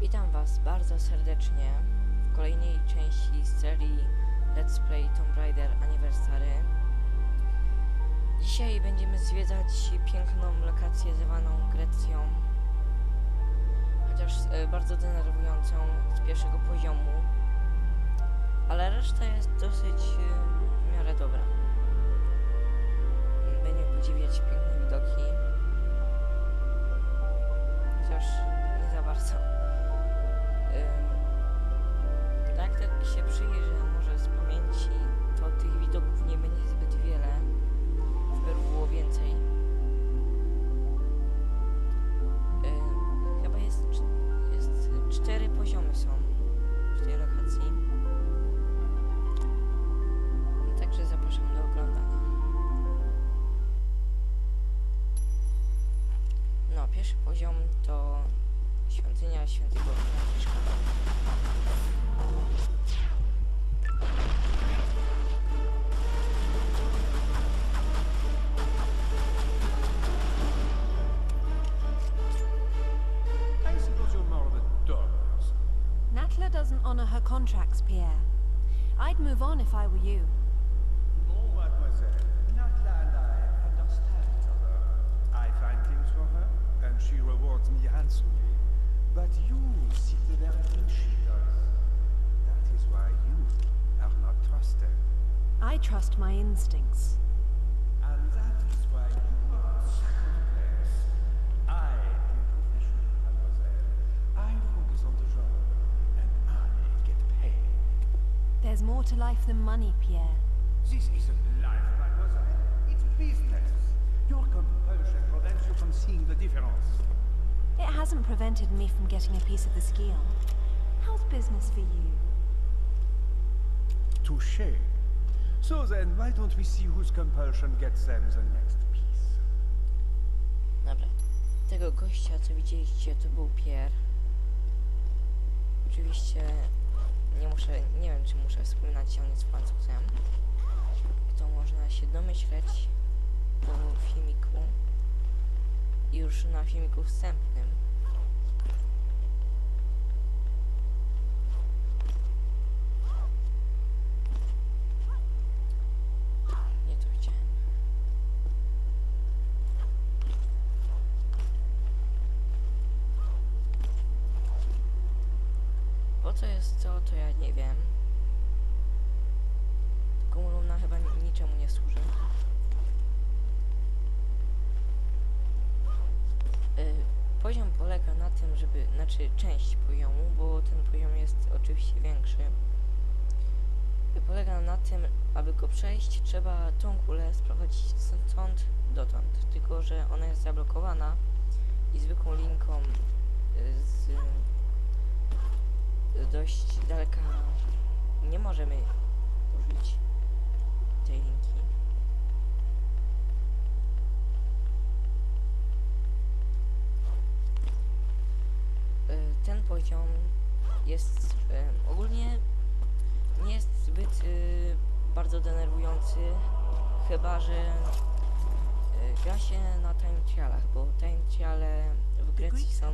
Witam Was bardzo serdecznie w kolejnej części serii Let's Play Tomb Raider Anniversary. Dzisiaj będziemy zwiedzać piękną lokację zwaną Grecją, chociaż e, bardzo denerwującą z pierwszego poziomu, ale reszta jest dosyć e, w miarę dobra. Będziemy podziwiać piękne widoki, chociaż Natla doesn't honor her contracts, Pierre. I'd move on if I were you. No, mademoiselle. Natla and I understand each other. I find things for her, and she rewards me handsomely. But you see the very thing she does. That is why you are not trusted. I trust my instincts. And that is why you are second place. I am a professional, mademoiselle. I focus on the job, and I get paid. There's more to life than money, Pierre. This isn't life, mademoiselle. It's business. Your compulsion prevents you from seeing the difference. It hasn't prevented me from getting a piece of the skill. How's business for you? Touché. So then, why don't we see whose compulsion gets them the next piece? Dobra. Tego gościa, co widzieliście, to był Pierre. Oczywiście nie muszę, nie wiem, czy muszę wspominać, on jest Francuzem. To można się domyśleć po filmiku. Już na filmiku wstępnym. Nie to chciałem. Po co jest to, to ja nie wiem. Kolumna chyba ni- niczemu nie służy. Y, poziom polega na tym, żeby, znaczy część poziomu, bo ten poziom jest oczywiście większy. Y, polega na tym, aby go przejść, trzeba tą kulę sprowadzić stąd dotąd. Tylko, że ona jest zablokowana i zwykłą linką y, z dość daleka nie możemy użyć tej linki. Y, Ten poziom jest y, ogólnie nie jest zbyt y, bardzo denerwujący, chyba że gra się na time trialach, bo time triale w Grecji są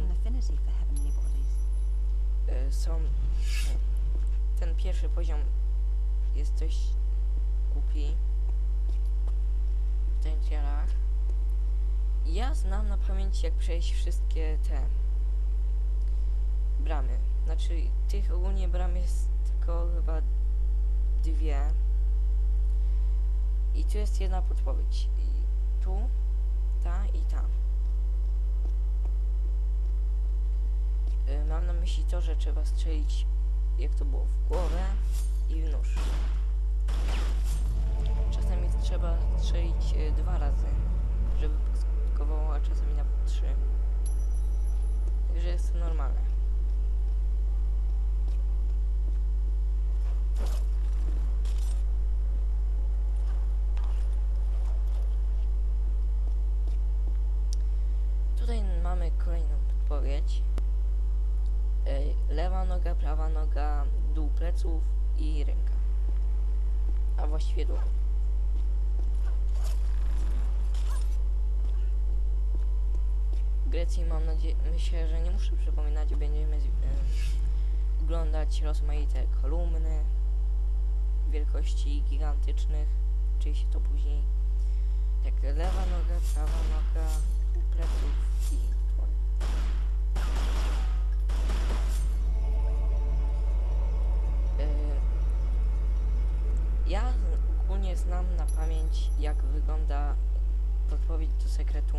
są. Ten pierwszy poziom jest dość głupi w tych. Ja znam na pamięci, jak przejść wszystkie te bramy. Znaczy, tych ogólnie bram jest tylko chyba dwie. I tu jest jedna podpowiedź. I tu, ta i ta. Mam na myśli to, że trzeba strzelić, jak to było, w głowę i w nóż. Czasami trzeba strzelić y, dwa razy, żeby skutkowało, a czasami nawet trzy. Także jest to normalne. Tutaj mamy kolejną podpowiedź. Lewa noga, prawa noga, dół pleców i ręka. A właściwie dół. W Grecji mam nadzieję, myślę, że nie muszę przypominać, będziemy em, oglądać rozmaite kolumny wielkości gigantycznych. Oczywiście to później jak lewa noga, prawa noga, pleców i dłoń. Ja ogólnie znam na pamięć jak wygląda podpowiedź do sekretu.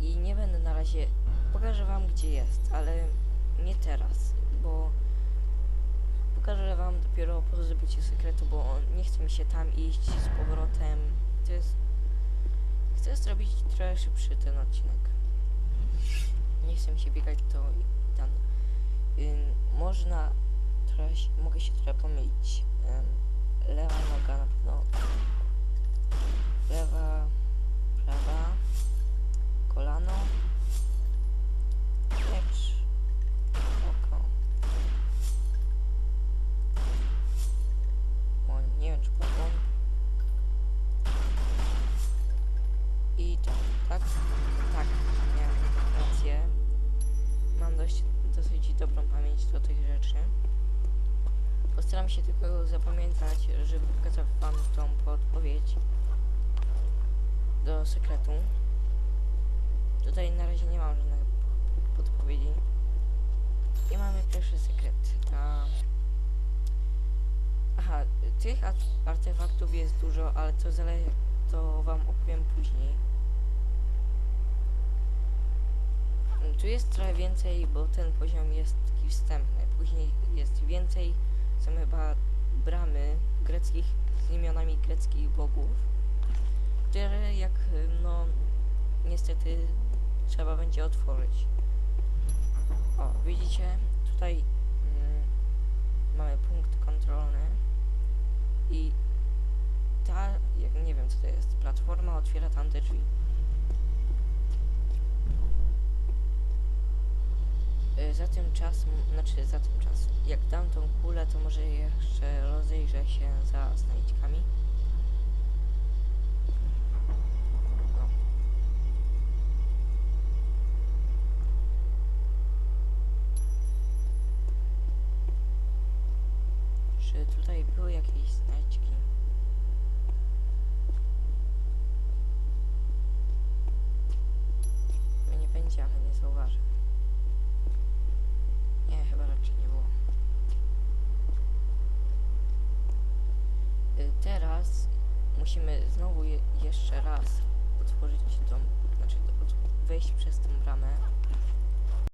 I nie będę na razie pokażę wam gdzie jest, ale nie teraz, bo pokażę wam dopiero po zdobyciu sekretu, bo nie chce mi się tam iść z powrotem. To jest chcę zrobić trochę szybszy ten odcinek. Mi się biegać to ten. Ym, można trochę mogę się trochę pomylić. Ym, lewa noga na pewno. Lewa, prawa, kolano, miecz, oko. O, nie wiem czy pukłon. I to, tak? Tak, miałem rację. Mam dość, dosyć dobrą pamięć do tych rzeczy. Postaram się tylko zapamiętać, żeby pokazać wam tą podpowiedź do sekretu. Tutaj na razie nie mam żadnych podpowiedzi. I mamy pierwszy sekret. Aha, tych art- artefaktów jest dużo, ale to wam opowiem później. Tu jest trochę więcej, bo ten poziom jest taki wstępny. Później jest więcej, są chyba bramy greckich z imionami greckich bogów, które jak no niestety trzeba będzie otworzyć. O, widzicie, tutaj mm, mamy punkt kontrolny i ta, jak nie wiem co to jest, platforma otwiera tam te drzwi. Y, Za tym czas, znaczy za tym czas, jak dam tą kulę, to może jeszcze rozejrzę się za znajdźkami. No. Czy tutaj były jakieś znajdźki? Nie będzie, ale nie zauważę. Nie, chyba raczej nie było. Y, Teraz musimy znowu je jeszcze raz otworzyć tą, znaczy wejść przez tą bramę.